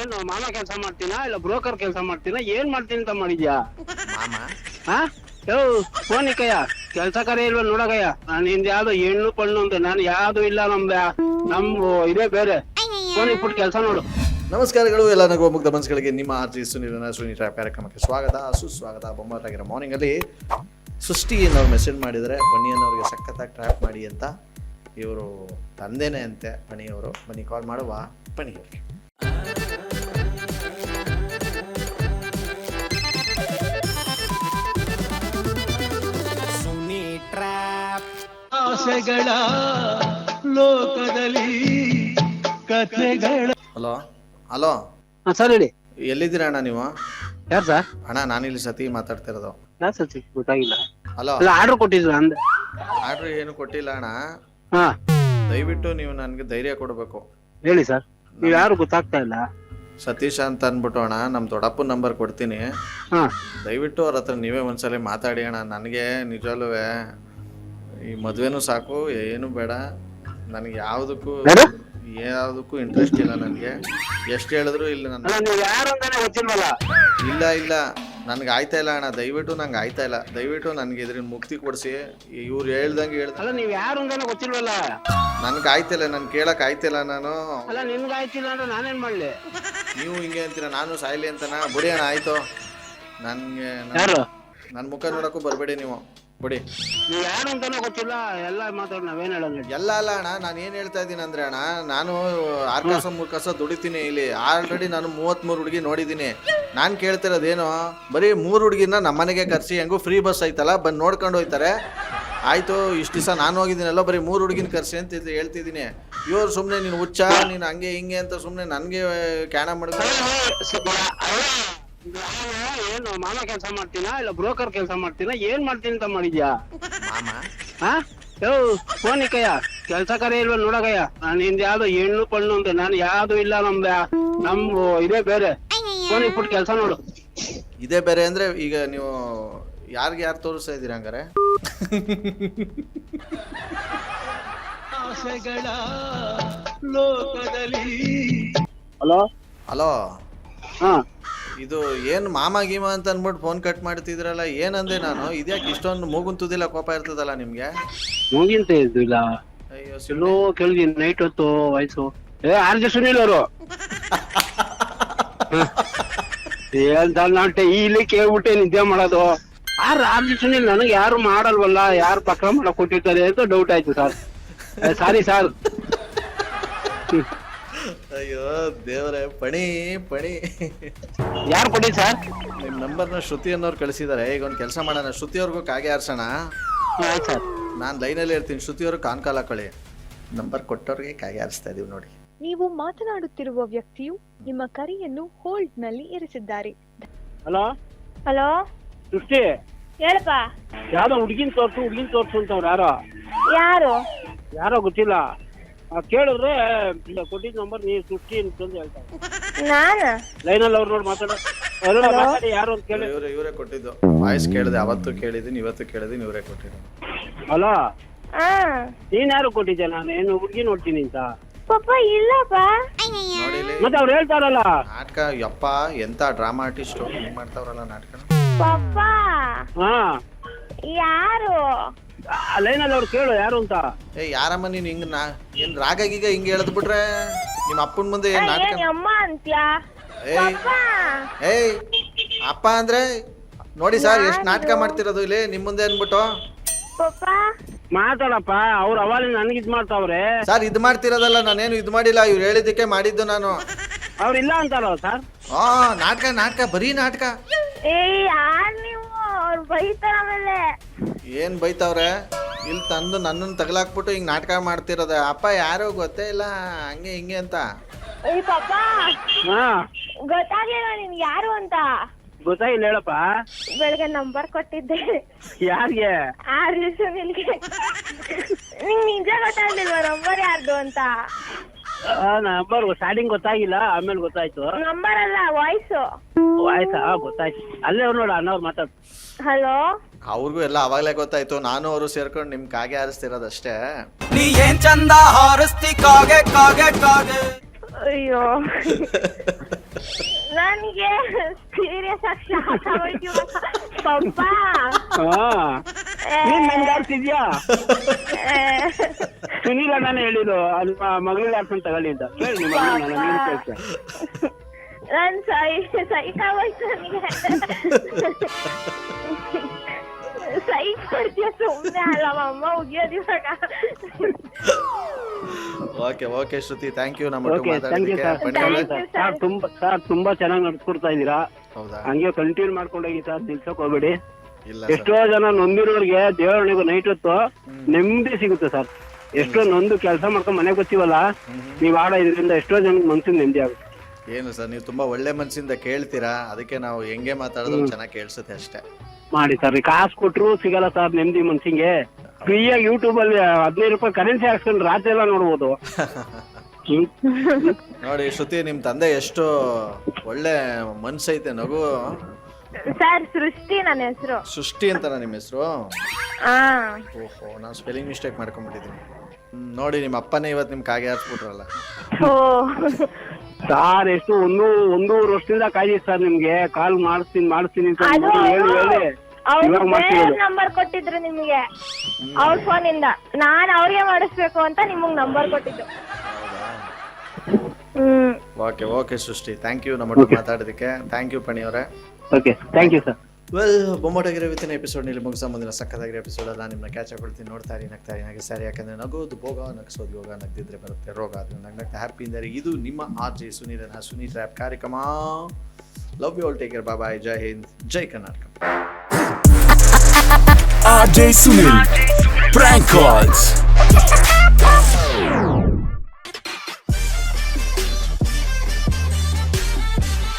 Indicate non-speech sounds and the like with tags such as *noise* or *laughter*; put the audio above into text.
ಏನು ಮಾಮ ಕೆಲಸ ಮಾಡ್ತೀನಾ? ಇಲ್ಲ ಬ್ರೋಕರ್ ಕೆಲಸ ಮಾಡ್ತೀನಾ? ಏನ್ ಮಾಡ್ತೀನಿ ಅಂತ ಮಾಡಿದ್ಯಾ? ಮಾಮ? ಹಾ ಯೋ ಫೋನ್ ಇಕ್ಕಯ್ಯ. ಕೆಲ್ಸ ಕರೆ ಇಲ್ವ ನೋಡಕಯ್ಯ ನಾನು ನಿಂದ ಯಾವ್ದು ಹೆಣ್ಣು ಪಣ್ಣು ಅಂತ ನಾನು ಯಾವ್ದು ಇಲ್ಲ ನಮ್ದ ನಮ್ ಇದೇ ಬೇರೆ. ಫೋನ್ ಇಟ್ಬಿಟ್ಟು ಕೆಲಸ ನೋಡು. ನಮಸ್ಕಾರಗಳು ಎಲ್ಲ ನಗುವ ಮುಗ್ಧ ಮನಸ್ಸುಗಳಿಗೆ ನಿಮ್ಮ ಆರ್ಜಿ ಸುನೀಲನ ಸುನಿ ಟ್ರ್ಯಾಪ್ ಕಾರ್ಯಕ್ರಮಕ್ಕೆ ಸ್ವಾಗತ. ಸುಸ್ವಾಗತ ಬೊಮ್ಮಾಟಾಗಿರೋ ಮಾರ್ನಿಂಗ್ ಅಲ್ಲಿ ಸೃಷ್ಟಿ ಅವ್ರು ಮೆಸೇಜ್ ಮಾಡಿದರೆ ಬನ್ನಿಯನ್ನವ್ರಿಗೆ ಸಖತ್ತಾಗಿ ಟ್ರ್ಯಾಪ್ ಮಾಡಿ ಅಂತ ಇವರು ತಂದೆನೇ ಅಂತೆ ಪಣಿಯವರು ಬನ್ನಿ ಕಾಲ್ ಮಾಡುವ. ಪಣಿಯವ್ರಿಗೆ ಆಸೆಗಳ ಲೋಕದಲ್ಲಿ ಕಥೆಗಳ ಹಲೋ? ಹಲೋ? ಸರ್ ಹೇಳಿ. ಎಲ್ಲಿದ್ದೀರಾ ಅಣ್ಣ ನೀವು? ಯಾರು ಸರ್ ಅಣ್ಣ ನಾನಿಲ್ಲಿ ಸತಿ ಮಾತಾಡ್ತಿರೋದು. ಯಾರು ಸರ್ ಗೊತ್ತಾಗಿಲ್ಲ. ಹಲೋ? ಅಲ್ಲ ಆರ್ಡರ್ ಕೊಟ್ಟಿದ್ರ ಅಂದೆ. ಆರ್ಡ್ರ್ ಏನು ಕೊಟ್ಟಿಲ್ಲ ಅಣ್ಣ. ಹಾ. ದಯವಿಟ್ಟು ನೀವು ನನಗೆ ಧೈರ್ಯ ಕೊಡಬೇಕು. ಹೇಳಿ ಸರ್ ನೀವ್ ಯಾರು ಗೊತ್ತಾಗ್ತಾ ಇಲ್ಲ. ಸತೀಶ್ ಅಂತ ಅಂದ್ಬಿಟ್ಟು ಅಣ್ಣ ನಮ್ಮ ದೊಡ್ಡಪ್ಪನ ನಂಬರ್ ಕೊಡ್ತೀನಿ. ಹಾ. ದಯವಿಟ್ಟು ಅವ್ರ ಹತ್ರ ನೀವೇ ಒಂದ್ಸಲ ಮಾತಾಡಿ ಅಣ್ಣ. ನನಗೆ ನಿಜವಲ್ಲೂ ಈ ಮದುವೆನೂ ಸಾಕು ಏನು ಬೇಡ. ನನಗೆ ಯಾವುದಕ್ಕೂ? ಯಾವುದಕ್ಕೂ ಇಂಟ್ರೆಸ್ಟ್ ಇಲ್ಲ ನನಗೆ. ಎಷ್ಟು ಹೇಳಿದ್ರು ಇಲ್ಲ ನನ್ನ ಯಾರು ಅಂತಾನೆ ಗೊತ್ತಿಲ್ವಲ್ಲ? ಇಲ್ಲ ಇಲ್ಲ. ನನ್ಗೆ ಆಯ್ತಾ ಇಲ್ಲ ಅಣ್ಣ. ದಯವಿಟ್ಟು ನಂಗೆ ಆಯ್ತಾ ಇಲ್ಲ. ದಯವಿಟ್ಟು ನನಗೆ ಇದ್ರಿಂದ ಮುಕ್ತಿ ಕೊಡಿಸಿ. ಇವ್ರು ಹೇಳ್ದಂಗೆ ಹೇಳ್ದ ಅಲ್ಲ ನೀವು ಯಾರು ಅಂತಾನೆ ಗೊತ್ತಿಲ್ವಲ್ಲ? ನನ್ಗೆ ಆಯ್ತಿಲ್ಲ ನಾನು ಕೇಳಕ್ ಆಯ್ತಿಲ್ಲ ನಾನು. ಅಲ್ಲ ನಿಮ್ಗೆ ಆಯ್ತಿಲ್ಲ ಅಂದ್ರೆ ನಾನೇನ್ ಮಾಡ್ಲಿ? ನೀವು ಹಿಂಗೆ ಅಂತೀರ ನಾನು ಸಾಯ್ಲಿ ಅಂತನಾ. ಬಿಡಿ ಅಣ್ಣ ಆಯ್ತು. ನನಗೆ ನನ್ನ ಮುಖ ನೋಡಕ್ಕೂ ಬರಬೇಡಿ ನೀವು. ಬಿಡಿ. ಯಾರು ಅಂತಾನೆ ಗೊತ್ತಿಲ್ಲ ಎಲ್ಲ ಮಾತಾಡ್ ನಾವೇನ್ ಹೇಳಂಗ ಎಲ್ಲ ಅಲ್ಲ ಅಣ್ಣ ನಾನು ಏನು ಹೇಳ್ತಾ ಇದ್ದೀನಿ ಅಂದ್ರೆ ಅಣ್ಣ ನಾನು ಆರ್ ಕಾಸ ಮೂರು ಕಾಸ ದುಡಿತೀನಿ ಇಲ್ಲಿ. ಆಲ್ರೆಡಿ ನಾನು ಮೂವತ್ತ್ಮೂರು ಹುಡುಗಿ ನೋಡಿದೀನಿ ನಾನು ಕೇಳ್ತಿರೋದೇನು ಬರೀ ಮೂರು ಹುಡುಗಿನ ನಮ್ಮ ಮನೆಗೆ ಕರೆಸಿ ಹೆಂಗೂ ಫ್ರೀ ಬಸ್ ಐತಲ್ಲ ಬಂದು ನೋಡ್ಕೊಂಡು ಹೋಯ್ತಾರೆ. ಆಯ್ತು ಇಷ್ಟು ದಿವಸ ನಾನು ಹೋಗಿದ್ದೀನಲ್ಲ ಬರೀ ಮೂರು ಹುಡುಗಿನ ಕರೆಸಿ ಅಂತ ಇದು ಹೇಳ್ತಿದ್ದೀನಿ. ಇವ್ರು ಸುಮ್ಮನೆ ನೀನು ಹುಚ್ಚ ನೀನು ಹಂಗೆ ಹಿಂಗೆ ಅಂತ ಸುಮ್ಮನೆ ನನಗೆ ಕ್ಯಾಣ ಮಾಡ್ಕೊಂಡು ಏನು ಮಾಮ ಕೆಲಸ ಮಾಡ್ತೀನಾ ಇಲ್ಲ ಬ್ರೋಕರ್ ಕೆಲಸ ಮಾಡ್ತೀನಾ ಏನ್ ಮಾಡ್ತೀನಿ ಅಂತ ಮಾಡಿದ್ಯಾ? ಮಾಮ? ಹಾ ಯೋ ಫೋನ್ ಇಕ್ಕಯ್ಯ. ಕೆಲ್ಸ ಕರೆ ಇಲ್ವ ನೋಡಕಯ್ಯ ನಾನು ಹಿಂದೆ ಯಾವ್ದು ಹೆಣ್ಣು ಪಣ್ಣು ಅಂತ ನಾನು ಯಾವ್ದು ಇಲ್ಲ ನಮ್ದ. ನಮ್ ಇದೇ ಬೇರೆ. ಫೋನ್ ಇಟ್ಬಿಟ್ಟು ಕೆಲಸ ನೋಡು. ಇದೇ ಬೇರೆ ಅಂದ್ರೆ ಈಗ ನೀವು ಯಾರಿಗೆ ಯಾರು ತೋರಿಸ್ತಾ ಇದ್ದೀರಾ ಹಂಗಾರೆ? ಆಸೆಗಳ ಲೋಕದಲ್ಲಿ. ಹಲೋ? ಹಲೋ? ಹಾ. ಇದು ಏನು ಮಾಮ ಗೀಮ ಅಂತ ಅನ್ಬಿಟ್ಟು ಫೋನ್ ಕಟ್ ಮಾಡ್ತಿದ್ರಲ್ಲ ಏನಂದೆ ನಾನು? ಇದ್ಯಾಕೆ ಇಷ್ಟೊಂದು ಮೂಗುಂತುದಿಲ್ಲ ಕೋಪ ಇರ್ತದಲ್ಲ ನಿಮ್ಗೆ? ಮುಗಿಂತ ಇದ್ದಿಲ್ಲ ಅಯ್ಯೋ ಎಲ್ಲೋ ಕೇಳಿದೀನಿ ನೈಟ್ ಹೊತ್ತು ವಯಸ್ಸು. ಏ ಆರ್ ಜೆ ಸುನಿಲ್ ಅವರು. ಹೇಳ್ದ ನಾಟೆ ಇಲ್ಲಿ ಕೇಳ್ಬಿಟ್ಟೆ ನಿದ್ದೆ ಮಾಡೋದು. ಆರ್ ಆರ್ ಜೆ ಸುನಿಲ್ ನನಗೆ ಯಾರು ಮಾಡಲ್ವಲ್ಲ ಯಾರು ಪಕ್ಕ ಮಾಡಕ್ ಕೊಟ್ಟಿರ್ತಾರೆ ಅಂತ ಡೌಟ್ ಆಯ್ತು ಸರ್. Sorry sir. ಅಯ್ಯೋ ದೇವರೇ ಪಣಿ ಪಣಿ. ಯಾರು ಕೊಡಿ ಸರ್? ನಿಮ್ಮ ನಂಬರ್ನ ಶ್ರುತಿ ಅನ್ನೋರು ಕಳಿಸಿದ್ದಾರೆ ಈಗ ಒಂದು ಕೆಲಸ ಮಾಡೋಣ. ಶ್ರುತಿ ಅವ್ರಿಗೂ ಕಾಗೆ ಆರ್ಸೋಣ. ಆಯ್ತು ಸರ್. ನಾನು ಲೈನಲ್ಲಿ ಇರ್ತೀನಿ. ಶ್ರುತಿ ಅವ್ರಿಗೆ ಕಾನ್ ಕಾಲ್ ಹಾಕೊಳ್ಳಿ. ನಂಬರ್ ಕೊಟ್ಟವ್ರಿಗೆ ಕಾಗೆ ಆರಿಸ್ತಾ ಇದೀವಿ ನೋಡಿ. ನೀವು ಮಾತನಾಡುತ್ತಿರುವ ವ್ಯಕ್ತಿಯು ನಿಮ್ಮ ಕರೆಯನ್ನು ಹೋಲ್ಡ್ನಲ್ಲಿ ಇರಿಸಿದ್ದಾರೆ. ಹಲೋ? ಹಲೋ? ಸೃಷ್ಟಿ? ಹೇಳಪ್ಪ. ಯಾವ್ದೋ ಹುಡ್ಗಿನ್ ತೋರ್ಸು ಹುಡ್ಗಿನ್ ತೋರ್ಸು ಅಂತವ್ರು ಯಾರೋ? ಯಾರು? ಯಾರೋ ಗೊತ್ತಿಲ್ಲ. ಕೇಳಿದ್ರೆ ಕೊಟ್ಟಿದ್ ನಂಬರ್ ನೀವು ಸುಟ್ಟಿ ಅಂತಂದು ಹೇಳ್ತಾರೆ ಲೈನ್ ಲೈನಲ್ಲಿ ಅವ್ರು ನೋಡಿ ಮಾತಾಡೋ. ಅವ್ರು ಮಾತಾಡಿ ಯಾರು ಅಂತ ಕೇಳಿ. ಇವರೇ ಇವರೇ ಕೊಟ್ಟಿದ್ದು. ವಾಯ್ಸ್ ಕೇಳಿದೆ ಅವತ್ತು ಕೇಳಿದೀನಿ ಇವತ್ತು ಕೇಳಿದೀನಿ ಇವರೇ ಕೊಟ್ಟಿದ್ದು. ಹಲೋ ಆ. ನೀನ್ ಯಾರು ಕೊಟ್ಟಿದ್ದೆ? ನಾನು ಏನು ಹುಡುಗಿ ನೋಡ್ತೀನಿ ಅಂತ. ಪಪ್ಪ ಇಲ್ಲಪ್ಪ. ನೋಡಿಲಿ ಮತ್ತೆ ಅವ್ರು ಹೇಳ್ತಾರಲ್ಲ. ನಾಟಕ ಯಪ್ಪ ಎಂತ ಡ್ರಾಮಾ ಆರ್ಟಿಸ್ಟ್ ಮಾಡ್ತಾವ್ರಲ್ಲ ನಾಟಕ ಪಪ್ಪ. ಹಾ. ಯಾರು? ಲೈನಲ್ಲಿ ಅವ್ರು ಕೇಳು ಯಾರು ಅಂತ. ಏ ಯಾರಮ್ಮ ನೀನು ಹಿಂಗ್ ನಾ ಏನು ರಾಗ ಗೀಗ ಹಿಂಗೆ ಹೇಳದ್ ಬಿಟ್ರೆ ನಿಮ್ಮ ಅಪ್ಪನ ಮುಂದೆ ಏನ್ ನಾಟಕ ಏನ್ ಅಮ್ಮ ಅಂತ್ಯಾ? ಏಯ್ ಅಪ್ಪ ಏಯ್ ಅಪ್ಪ ಅಂದ್ರೆ ನೋಡಿ ಸರ್ ಎಷ್ಟು ನಾಟಕ ಮಾಡ್ತಿರೋದು ಇಲ್ಲಿ ನಿಮ್ಮ ಮುಂದೆ ಅಂದ್ಬಿಟ್ಟು. ಪಪ್ಪ. ಮಾತಾಡಪ್ಪ ಅವ್ರು ಅವಾಗ ನನ್ಗೆ ಇದ್ ಮಾಡ್ತಾವ್ರೆ. ಸರ್ ಇದು ಮಾಡ್ತಿರೋದಲ್ಲ ನಾನೇನು ಇದು ಮಾಡಿಲ್ಲ ಇವ್ರು ಹೇಳಿದ್ದಕ್ಕೆ ಮಾಡಿದ್ದು ನಾನು. ಅವ್ರು ಇಲ್ಲ ಅಂತಾರಲ್ಲ ಸರ್? ಆ ನಾಟಕ ನಾಟಕ ಬರೀ ನಾಟಕ. ಏ ಯಾರ್ ನೀವು? ಅವ್ರು ಬೈತಾರ ಆಮೇಲೆ. ಏನು ಬೈತಾವ್ರೆ? ಇಲ್ಲಿ ತಂದು ನನ್ನನ್ನು ತಗಲಾಕ್ಬಿಟ್ಟು ಹಿಂಗೆ ನಾಟಕ ಮಾಡ್ತಿರೋದ. ಅಪ್ಪ ಯಾರೋ ಗೊತ್ತೇ ಇಲ್ಲ ಹಂಗೆ ಹಿಂಗೆ ಅಂತ. ಏ ಪಾಪ ಹಾ. ಗೊತ್ತಾಗ್ಲಿಲ್ಲ ನಿನ್ ಯಾರು ಅಂತ. ಗೊತ್ತಾಗಿಲ್ಲ ಹೇಳಪ್ಪ. ಬೆಳಗ್ಗೆ ನಂಬರ್ ಕೊಟ್ಟಿದ್ದೆ. ಯಾರಿಗೆ? ರೀಸ ನಿನ್ಗೆ. ನಿಂಗ್ ನಿಜ ಗೊತ್ತಾಗ್ಲಿಲ್ವಾ ನಂಬರ್ ಯಾರ್ದು ಅಂತ? ನಂಬರ್ ಸ್ಟಾರ್ಟಿಂಗ್ ಗೊತ್ತಾಗಿಲ್ಲ ಆಮೇಲೆ ಗೊತ್ತಾಯ್ತು. ನಂಬರ್ ಅಲ್ಲ ವಾಯ್ಸ್ ಆಯ್ತಾ? ಗೊತ್ತಾಯ್ತು. ಅಲ್ಲೇ ಅವ್ರು ನೋಡ ಅಣ್ಣವ್ರು ಮಾತಾಡ್ ಹಲೋ ಅವ್ರಿಗೂ ಎಲ್ಲ ಅವಾಗಲೇ ಗೊತ್ತಾಯ್ತು. ನಾನು ಅವರು ಸೇರ್ಕೊಂಡು ನಿಮ್ ಕಾಗೆ ಹಾರಿಸ್ತಿರೋದಷ್ಟೇ. ನೀ ಏನ್ ಚಂದ ಹಾರಿಸ್ತಿ ಕಾಗೆ ಕಾಗೆ ಕಾಗೆ? ಅಯ್ಯೋ. ನನ್ಗೆ ಸೀರಿಯಸ್ ಆಗಿ ಶಾಕ್ ಆಗೋಯ್ತು. ಪಪ್ಪ. ಹಾ. ನೀನ್ ನನ್ಗೆ ಆಡ್ತಿದ್ಯಾ ಏ, ಸುನೀಲ ನಾನು ಹೇಳಿದ್ದು. ಅದು ಮಗಳ ಆಡ್ಕೊಂಡು ತಗೊಳ್ಳಿ ಅಂತ. ಹೇಳಿ ನಿಮ್ಮ ಅಣ್ಣ ನಾನು ನೀನು ಕೇಳ್ತೆ. ನನ್ ಸೈ ಸೈಕಾಗೋಯ್ತು ನನಗೆ. ಸೈಕ್ ಕೊಡ್ತೀಯ ಸುಮ್ಮನೆ ಅಲ್ಲ ಅಮ್ಮ ಉಗಿಯೋದು ಇವಾಗ okay okay Shruti thank you ನಮ್ಮ okay thank you sir Phani ಅವ್ರೆ. Thank you, sir. ಸರ್ ತುಂಬಾ ಸರ್ ತುಂಬಾ ಚೆನ್ನಾಗಿ ನಡ್ಸ್ಕೊಡ್ತಾ ಇದ್ದೀರಾ? ಹೌದಾ? ಹಂಗೆ ಕಂಟಿನ್ಯೂ ಮಾಡ್ಕೊಂಡೋಗಿ ಸರ್ ನಿಲ್ಸಕ್ ಹೋಗ್ಬೇಡಿ. ಇಲ್ಲ ಎಷ್ಟೋ ಜನ ನೊಂದಿರೋರಿಗೆ ದೇವರೊಳಗೆ ನೈಟ್ ಹೊತ್ತು ನೆಮ್ಮದಿ ಸಿಗುತ್ತೆ ಸರ್ ಎಷ್ಟೋ ನೊಂದು ಕೆಲಸ ಮಾಡ್ಕೊಂಡು ಮನೆಗೆ ಬರ್ತೀವಲ್ಲ ನೀವ್ ಆಡೋ ಇದ್ರಿಂದ ಎಷ್ಟೋ ಜನ ಮನ್ಸಿನ ನೆಮ್ಮದಿ ಆಗುತ್ತೆ. ಏನು ಸರ್ ನೀವು ತುಂಬಾ ಒಳ್ಳೆ ಮನಸ್ಸಿಂದ ಕೇಳ್ತೀರಾ? ಅದಕ್ಕೆ ನಾವು ಹೆಂಗೆ ಮಾತಾಡಿದ್ರು ಚೆನ್ನಾಗಿ ಕೇಳಿಸುತ್ತೆ ಅಷ್ಟೇ. ಮಾಡಿ ಸರ್ ಕಾಸು ಕೊಟ್ರು ಸಿಗಲ್ಲ ಸರ್ ನೆಮ್ಮದಿ ಮನ್ಸಿಗೆ. ಫ್ರೀಯಾಗಿ ಯೂಟ್ಯೂಬ್ ಅಲ್ಲಿ ಹದಿನೈದು ರೂಪಾಯಿ ಕರೆನ್ಸಿ ಹಾಕ್ಸ್ಕೊಂಡು ರಾತ್ರಿ ಎಲ್ಲ ನೋಡ್ಬೋದು. *laughs* ನೋಡಿ ಶ್ರುತಿ ನಿಮ್ ತಂದೆ ಎಷ್ಟು ಒಳ್ಳೆ ಮನ್ಸೈತೆ ನಗು. ಸರ್ ಸೃಷ್ಟಿ ನನ್ನ ಹೆಸರು. ಸೃಷ್ಟಿ ಅಂತನ ನಿಮ್ಮ ಹೆಸರು? ಹಾ ಓಹೋ ನಾನು ಸ್ಪೆಲ್ಲಿಂಗ್ ಮಿಸ್ಟೇಕ್ ಮಾಡ್ಕೊಂಡ್ಬಿಟ್ಟಿದ್ದೀನಿ. ಹ್ಮ್, ನೋಡಿ ನಿಮ್ಮ ಅಪ್ಪನೇ ಇವತ್ತು ನಿಮ್ಗೆ ಕಾಗೆ ಹಾಕ್ಬಿಟ್ರಲ್ಲ ಓ. ಸರ್ ಎಷ್ಟು ಒಂದು ಒಂದೂವರೆ ವರ್ಷದಿಂದ ಕಾಯ್ದಿ ಸರ್ ನಿಮ್ಗೆ. ಕಾಲ್ ಮಾಡಿಸ್ತೀನಿ ಮಾಡಿಸ್ತೀನಿ ಅಂತ ಅದು ಹೇಳಿ ಹೇಳಿ ಇವಾಗ ಮಾಡ್ತಿರೋದು. ನಂಬರ್ ಕೊಟ್ಟಿದ್ರು ನಿಮ್ಗೆ. ಅವ್ರ ಫೋನ್ ಇಂದ. ನಾನ್ ಅವ್ರಿಗೆ ಮಾಡಿಸ್ಬೇಕು ಅಂತ ನಿಮಗ್ ನಂಬರ್ ಕೊಟ್ಟಿದ್ದು. ಹ್ಮ್. Okay okay Srishti. Thank you ನಮ್ಮ ಒಟ್ಟಿಗೆ ಮಾತಾಡೋದಕ್ಕೆ. ಥ್ಯಾಂಕ್ ಯು ಪಣಿ ಅವರೇ okay thank you sir well ಬೊಮ್ಮಟಾಗಿರೋ episode ಎಪಿಸೋಡ್ನಲ್ಲಿ ಮುಗಿಸ ಮುಂದಿನ ಸಕ್ಕದಾಗಿರೋ ಎಪಿಸೋಡ್ ಅಲ್ಲ ನಿಮ್ಮನ್ನ ಕ್ಯಾಚ್ ಹಾಕೊಳ್ತೀನಿ ನೋಡ್ತಾ ಇರಿ, ನಗ್ತಾ ಇರಿ. ಹಾಗೆ ಸರಿ, ಯಾಕಂದ್ರೆ ನಗೋದು ಭೋಗ, ನಗಿಸೋದು ಯೋಗ, ನಗ್ದಿದ್ರೆ ಬರುತ್ತೆ ರೋಗ, ಅದು ನಗ್ ನಗ್ತಾ ಹ್ಯಾಪಿ ಇಂದರೆ ಇದು ನಿಮ್ಮ ಆರ್ ಜೆ ಸುನೀರನ ಸುನೀಲ್ ರ್ಯಾಪ್ ಕಾರ್ಯಕ್ರಮ. Love you all take care bye Jai Hind, Jai Karnataka. RJ Sunil, Prank calls.